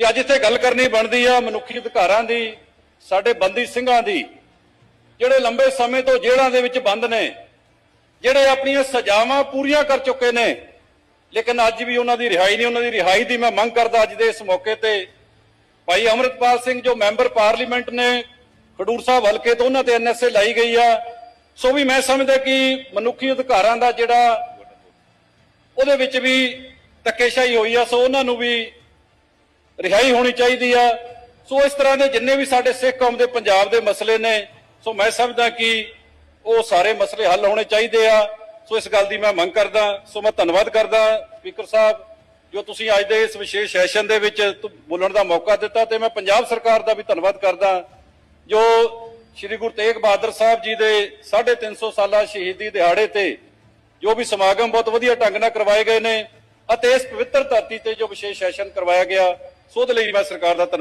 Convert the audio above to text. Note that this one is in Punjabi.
ਤੇ ਅੱਜ ਇੱਥੇ ਗੱਲ ਕਰਨੀ ਬਣਦੀ ਆ ਮਨੁੱਖੀ ਅਧਿਕਾਰਾਂ ਦੀ, ਸਾਡੇ ਬੰਦੀ ਸਿੰਘਾਂ ਦੀ, ਜਿਹੜੇ ਲੰਬੇ ਸਮੇਂ ਤੋਂ ਜੇਲ੍ਹਾਂ ਦੇ ਵਿੱਚ ਬੰਦ ਨੇ, ਜਿਹੜੇ ਆਪਣੀਆਂ ਸਜ਼ਾਵਾਂ ਪੂਰੀਆਂ ਕਰ ਚੁੱਕੇ ਨੇ, ਲੇਕਿਨ ਅੱਜ ਵੀ ਉਹਨਾਂ ਦੀ ਰਿਹਾਈ ਨਹੀਂ, ਉਹਨਾਂ ਦੀ ਰਿਹਾਈ ਦੀ ਮੈਂ ਮੰਗ ਕਰਦਾ ਅੱਜ ਦੇ ਇਸ ਮੌਕੇ ਤੇ ਭਾਈ ਅਮਰਿਤਪਾਲ ਸਿੰਘ ਜੋ ਮੈਂਬਰ ਪਾਰਲੀਮੈਂਟ ਨੇ, ਖਡੂਰ ਸਾਹਿਬ ਹਲਕੇ ਤੋਂ ਉਹਨਾਂ ਤੇ ਐਨਐਸਏ ਲਾਈ ਗਈ ਆ, ਸੋ ਵੀ ਮੈਂ ਸਮਝਦਾ ਕਿ ਮਨੁੱਖੀ ਅਧਿਕਾਰਾਂ ਦਾ ਜਿਹੜਾ ਉਹਦੇ ਵਿੱਚ ਵੀ ਧੱਕੇਸ਼ਾਹੀ ਹੋਈ ਆ, ਸੋ ਉਹਨਾਂ ਨੂੰ ਵੀ ਰਿਹਾਈ ਹੋਣੀ ਚਾਹੀਦੀ ਆ। ਸੋ ਇਸ ਤਰ੍ਹਾਂ ਦੇ ਜਿੰਨੇ ਵੀ ਸਾਡੇ ਸਿੱਖ ਕੌਮ ਦੇ ਪੰਜਾਬ ਦੇ ਮਸਲੇ ਨੇ, ਸੋ ਮੈਂ ਸਮਝਦਾ ਕਿ ਉਹ ਸਾਰੇ ਮਸਲੇ ਹੱਲ ਹੋਣੇ ਚਾਹੀਦੇ ਆ। ਸੋ ਇਸ ਗੱਲ ਦੀ ਮੈਂ ਮੰਗ ਕਰਦਾ, ਸੋ ਮੈਂ ਧੰਨਵਾਦ ਕਰਦਾ ਸਪੀਕਰ ਸਾਹਿਬ, ਜੋ ਤੁਸੀਂ ਅੱਜ ਦੇ ਇਸ ਵਿਸ਼ੇਸ਼ ਸੈਸ਼ਨ ਦੇ ਵਿੱਚ ਬੋਲਣ ਦਾ ਮੌਕਾ ਦਿੱਤਾ ਤੇ ਮੈਂ ਪੰਜਾਬ ਸਰਕਾਰ ਦਾ ਵੀ ਧੰਨਵਾਦ ਕਰਦਾ, ਜੋ ਸ੍ਰੀ ਗੁਰੂ ਤੇਗ ਬਹਾਦਰ ਸਾਹਿਬ ਜੀ ਦੇ 350 ਸਾਲਾ ਸ਼ਹੀਦੀ ਦਿਹਾੜੇ ਤੇ ਜੋ ਵੀ ਸਮਾਗਮ ਬਹੁਤ ਵਧੀਆ ਢੰਗ ਨਾਲ ਕਰਵਾਏ ਗਏ ਨੇ ਅਤੇ ਇਸ ਪਵਿੱਤਰ ਧਰਤੀ ਤੇ ਜੋ ਵਿਸ਼ੇਸ਼ ਸੈਸ਼ਨ ਕਰਵਾਇਆ ਗਿਆ ਸੋ ਉਹਦੇ ਲਈ ਮੈਂ ਸਰਕਾਰ ਦਾ ਧੰਨ-